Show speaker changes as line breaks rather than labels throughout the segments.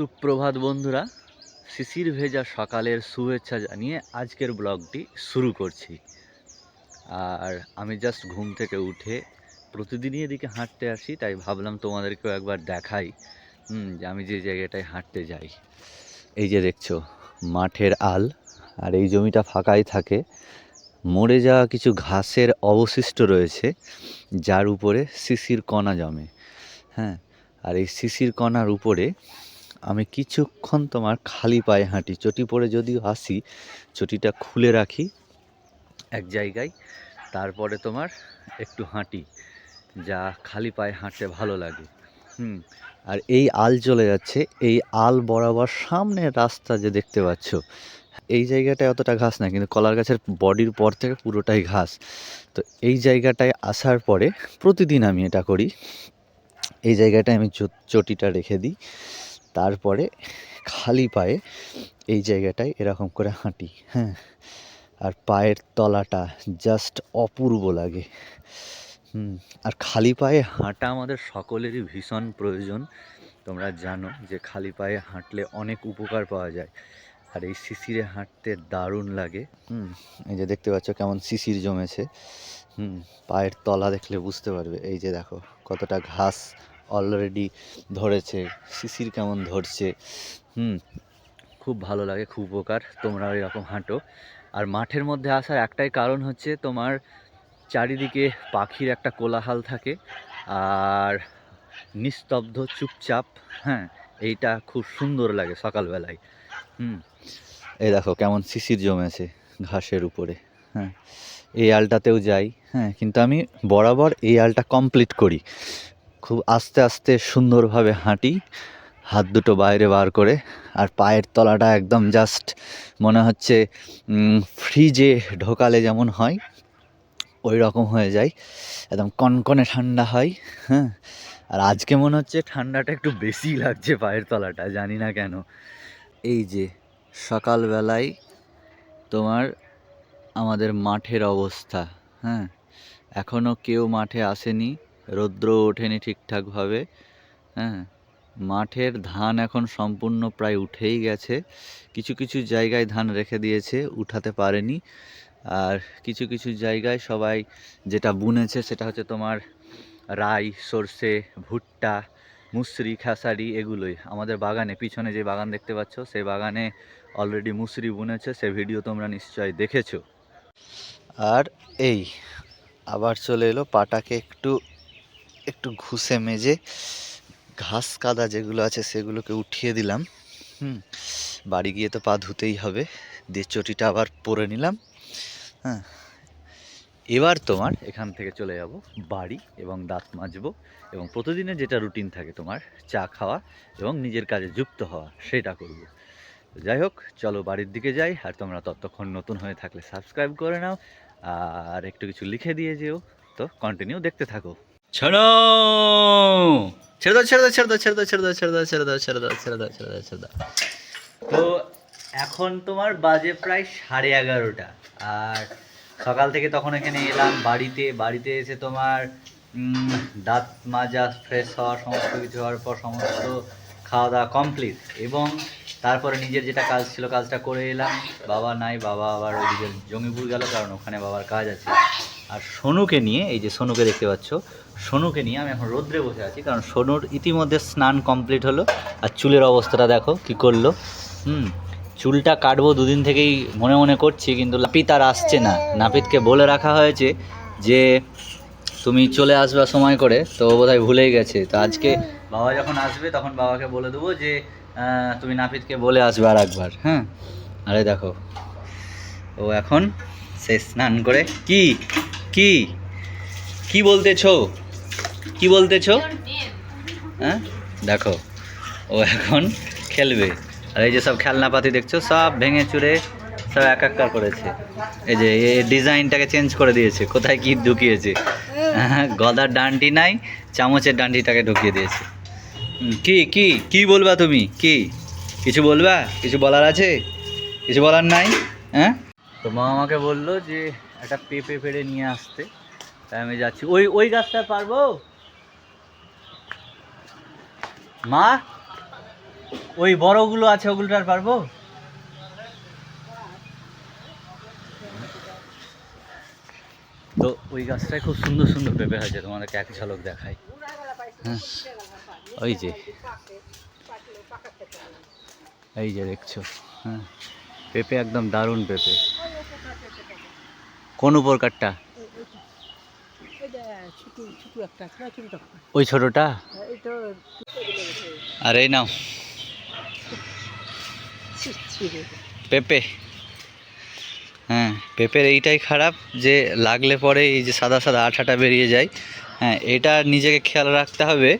সুপ্রভাত বন্ধুরা শিশির ভেজা সকালের শুভেচ্ছা জানিয়ে আজকের ব্লগটি শুরু করছি। আর আমি জাস্ট ঘুম থেকে উঠে প্রতিদিনই এদিকে হাঁটতে আসি তাই ভাবলাম তোমাদেরকেও একবার দেখাই হুম, যে আমি যে জায়গাটায় হাঁটতে যাই। এই যে দেখছ মাঠের আল আর এই জমিটা ফাঁকাই থাকে। মরে যাওয়া কিছু ঘাসের অবশিষ্ট রয়েছে যার উপরে শিশির কণা জমে হ্যাঁ আর এই শিশির কণার উপরে আমি কিছুক্ষণ তোমার খালি পায়ে হাঁটি। চটি পরে যদিও আসি চটিটা খুলে রাখি এক জায়গায়, তারপরে তোমার একটু হাঁটি, যা খালি পায়ে হাঁটতে ভালো লাগে। হুম, আর এই আল চলে যাচ্ছে, এই আল বরাবর সামনে রাস্তা যে দেখতে পাচ্ছ, এই জায়গাটায় অতটা ঘাস না কিন্তু কলার গাছের বডির পর থেকে পুরোটাই ঘাস। তো এই জায়গাটায় আসার পরে প্রতিদিন আমি এটা করি। এই জায়গাটায় আমি চটিটা রেখে দিই। তারপরে খালি পায়ে এই জায়গাটায় এরকম করে হাঁটি হ্যাঁ। আর পায়ের তলাটা জাস্ট অপূর্ব লাগে। হুম, আর খালি পায়ে হাঁটা আমাদের সকলেরই ভীষণ প্রয়োজন। তোমরা জানো যে খালি পায়ে হাঁটলে অনেক উপকার পাওয়া যায়। আর এই শিশিরে হাঁটতে দারুণ লাগে। হুম, এই যে দেখতে পাচ্ছ কেমন শিশির জমেছে। হুম, পায়ের তলা দেখলে বুঝতে পারবে। এই যে দেখো, কতটা ঘাস অলরেডি ধরেছে। শিশির কেমন ধরছে? হুম, খুব ভালো লাগে, খুব উপকার। তোমরা এরকম হাঁটো। আর মাঠের মধ্যে আসার একটাই কারণ হচ্ছে তোমার চারিদিকে পাখির একটা কোলাহাল থাকে আর নিস্তব্ধ, চুপচাপ হ্যাঁ এইটা খুব সুন্দর লাগে সকালবেলায়। হুম, এই দেখো কেমন শিশির জমেছে ঘাসের উপরে হ্যাঁ। এই আলটাতেও যাই হ্যাঁ কিন্তু আমি বরাবর এই আলটা কমপ্লিট করি। খুব আস্তে আস্তে সুন্দরভাবে হাঁটি, হাত দুটো বাইরে বার করে, আর পায়ের তলাটা একদম জাস্ট মনে হচ্ছে ফ্রিজে ঢোকালে যেমন হয় ওই রকম হয়ে যায়, একদম কনকনে ঠান্ডা হয় হ্যাঁ। আর আজকে মনে হচ্ছে ঠান্ডাটা একটু বেশি লাগছে পায়ের তলাটা, জানি না কেন। এই যে সকালবেলায় তোমার আমাদের মাঠের অবস্থা হ্যাঁ। এখনও কেউ মাঠে আসেনি রৌদ্র ওঠেনি ঠিকঠাকভাবে হ্যাঁ? মাঠের ধান এখন সম্পূর্ণ প্রায় উঠেই গেছে। কিছু কিছু জায়গায় ধান রেখে দিয়েছে, উঠাতে পারেনি। আর কিছু কিছু জায়গায় সবাই যেটা বুনেছে সেটা হচ্ছে তোমার রাই, সর্ষে, ভুট্টা, মুসরি, খেসারি এগুলোই। আমাদের বাগানে, পিছনে যে বাগান দেখতে পাচ্ছ সেই বাগানে অলরেডি মুসরি বুনেছে, সে ভিডিও তোমরা নিশ্চয়ই দেখেছ। আর এই, আবার চলে এলো পাটাকে একটু একটু ঘুষে মেজে ঘাস কাদা যেগুলো আছে সেগুলোকে উঠিয়ে দিলাম। হুম, বাড়ি গিয়ে তো পা ধুতেই হবে। দিয়ে চটিটা আবার পরে নিলাম। হ্যাঁ এবার তোমার এখান থেকে চলে যাব, বাড়ি এবং দাঁত মাজবো এবং প্রতিদিনের যেটা রুটিন থাকে তোমার, চা খাওয়া এবং নিজের কাজে যুক্ত হওয়া, সেটা করব। যাই হোক, চলো বাড়ির দিকে যাই আর তোমরা ততক্ষণ নতুন হয়ে থাকলে সাবস্ক্রাইব করে নাও। আর একটু কিছু লিখে দিয়ে যেও। তো কন্টিনিউ দেখতে থাকো। শোনো ছেড়ে দাও ছেড়ে দাও ছেড়ে দাও ছেড়ে দাও ছেড়ে দাও ছেড়ে দাও ছেড়ে দাও ছেড়ে দাও ছেড়ে দাও ছেড়ে দাও ছেড়ে দাও তো এখন তোমার বাজে প্রায় সাড়ে এগারোটা আর সকাল থেকে তখন এখানে এলাম বাড়িতে বাড়িতে এসে তোমার দাঁত মাজা ফ্রেশ হওয়া সমস্ত কিছু হওয়ার পর সমস্ত খাওয়া দাওয়া কমপ্লিট এবং তারপরে নিজের যেটা কাজ ছিল কাজটা করে এলাম বাবা নাই বাবা আবার ওইদিকে জমিপুর গেল কারণ ওখানে বাবার কাজ আছে আর সোনুকে নিয়ে, এই যে সোনুকে দেখতে পাচ্ছ, সোনুকে নিয়ে আমি এখন রোদ্রে বসে আছি, কারণ সোনুর ইতিমধ্যে স্নান কমপ্লিট হলো, আর চুলের অবস্থাটা দেখো কি করল। হুম, চুলটা কাটবো দুদিন থেকেই মনে মনে করছি, কিন্তু নাপিত আর আসছে না। নাপিতকে বলে রাখা হয়েছে যে, তুমি চলে আসবে সময় করে, তো বোধহয় ভুলেই গেছে। তো আজকে বাবা যখন আসবে, তখন বাবাকে বলে দেবো যে তুমি নাপিতকে বলে আসবে আর একবার হ্যাঁ? আরে দেখো, ও এখন সে স্নান করে কি কি? কি বলতেছো? কি বলতেছো? হ্যাঁ? দেখো, ও এখন খেলবে। আর এই যে সব খেলনাপাতি দেখছ, সব ভেঙে চুরে সব এক একাকার করেছে। এই যে, এই ডিজাইনটাকে চেঞ্জ করে দিয়েছে, কোথায় কি ঢুকিয়েছে? হ্যাঁ গদার ডান্ডি নাই, চামচের ডান্ডিটাকে ঢুকিয়ে দিয়েছে। কি কি কি বলবা তুমি? কি? কিছু বলবা? কিছু বলার আছে? কিছু বলার নাই? হ্যাঁ? তো মা আমাকে বলল যে একটা পেঁপে পেড়ে নিয়ে আসতে। তাই আমি যাচ্ছি। ওই ওই গাছটা পারব? মা? ওই বড়গুলো আছে ওগুলো আর পারব? তো ওই গাছটায় খুব সুন্দর সুন্দর পেঁপে হয়েছে, তোমাদেরকে এক ঝলক দেখাই। হ্যাঁ ওই যে। এই যে দেখছ হ্যাঁ। পেঁপে একদম দারুণ পেঁপে। কোন উপরকারটা ওই ছোটটা? আর এই নাও। পেঁপে। হ্যাঁ পেঁপের এইটাই খারাপ যে লাগলে পরে এই যে সাদা সাদা আঠাটা বেরিয়ে যায়। হ্যাঁ এটা নিজেকে খেয়াল রাখতে হবে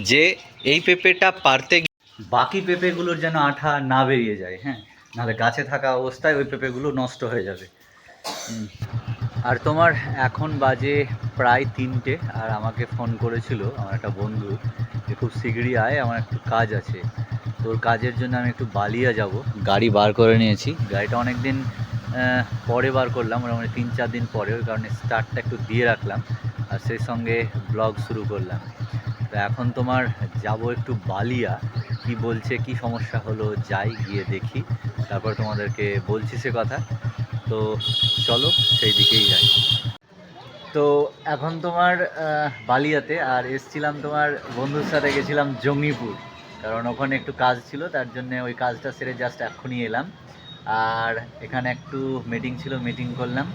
যে এই পেঁপেটা পারতে বাকি পেঁপেগুলোর যেন আঠা না বেরিয়ে যায়। হ্যাঁ নাহলে গাছে থাকা অবস্থায় ওই পেঁপেগুলো নষ্ট হয়ে যাবে। আর তোমার এখন বাজে প্রায় তিনটে, আর আমাকে ফোন করেছিল আমার একটা বন্ধু যে খুব শীঘ্রই আয়, আমার একটু কাজ আছে। তোর কাজের জন্য আমি একটু বালিয়া যাব। গাড়ি বার করে নিয়েছি। গাড়িটা অনেক দিন পরে বার করলাম, মোটামুটি তিন চার দিন পরে, ওই কারণে স্টার্টটা একটু দিয়ে রাখলাম। আর সেই সঙ্গে ব্লগ শুরু করলাম। তো এখন তোমার যাব একটু বালিয়া। কি বলছে, কি সমস্যা হলো, যাই গিয়ে দেখি। তারপর তোমাদেরকে বলছি সে কথা। তো চলো সেই দিকেই যাই। তো এখন তোমার বালিয়াতে আর এসছিলাম তোমার বন্ধুর সাথে গেছিলাম জঙ্গিপুর। কারণ ওখানে একটু কাজ ছিল, তার জন্য ওই কাজটা সেরে জাস্ট এক্ষুনি এলাম। আর এখানে একটু মিটিং ছিল মিটিং করলাম।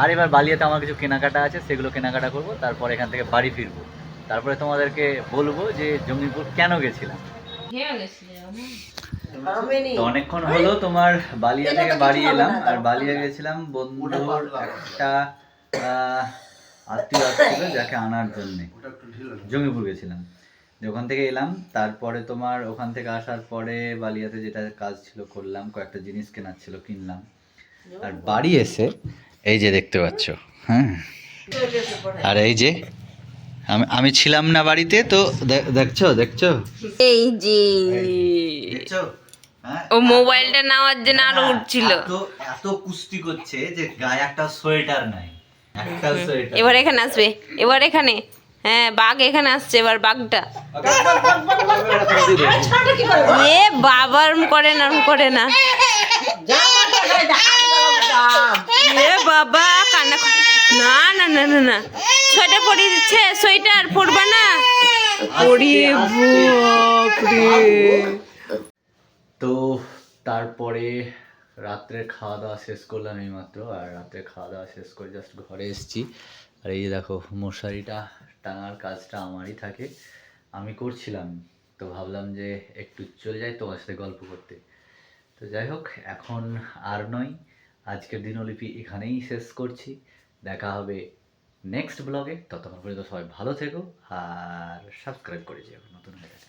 আর এবার বালিয়াতে আমার কিছু কেনাকাটা আছে, সেগুলো কেনাকাটা করব, তারপর এখান থেকে বাড়ি ফিরবো। তারপরে তোমাদেরকে বলব যে জঙ্গিপুর কেন গেছিলাম? তো অনেকক্ষণ হলো তোমার বালিয়া থেকে বাড়ি এলাম আর বালিয়া গেছিলাম বন্ধুর একটা আত্মীয় আসছিল যাকে আনার জন্য। জঙ্গিপুর গেছিলাম। ওখান থেকে এলাম তারপরে তোমার ওখান থেকে আসার পরে বালিয়াতে যেটা কাজ ছিল করলাম কয়েকটা জিনিস কেনার ছিল কিনলাম। আর বাড়ি এসে এই যে দেখতে পাচ্ছ হ্যাঁ? আর এই যে আমি আমি ছিলাম না বাড়িতে তো দেখছ দেখছ?
এই যে।
হ্যাঁ?
ও মোবাইলটা নেওয়ার জন্য
আরও
উঠছিল।
এত কুস্তি করছে যে গায়ে একটা সোয়েটার নাই একটা সোয়েটার।
এবার এখানে আসবে এবার এখানে। হ্যাঁ বাঘ এখানে আসছে এবার বাঘটা। এ বাবার করে না করে না। এ বাবা কান্না না না না না না। সোয়েটার পরিয়ে দিচ্ছে সোয়েটার পরবা না? পরিয়ে
তো তারপরে রাত্রে খাওয়া দাওয়া শেষ করলাম এই মাত্র আর রাত্রে খাওয়া দাওয়া শেষ করে জাস্ট ঘরে এসেছি। আর এই যে দেখো মশারিটা টাঙার কাজটা আমারই থাকে। আমি করছিলাম তো ভাবলাম যে একটু চলে যাই তোমার সাথে গল্প করতে। তো যাই হোক এখন আর নয় আজকের দিনলিপি এখানেই শেষ করছি। দেখা হবে নেক্সট ব্লগে ততক্ষণ পর্যন্ত সবাই ভালো থেকো আর সাবস্ক্রাইব করে যেও নতুন হয়ে গেছে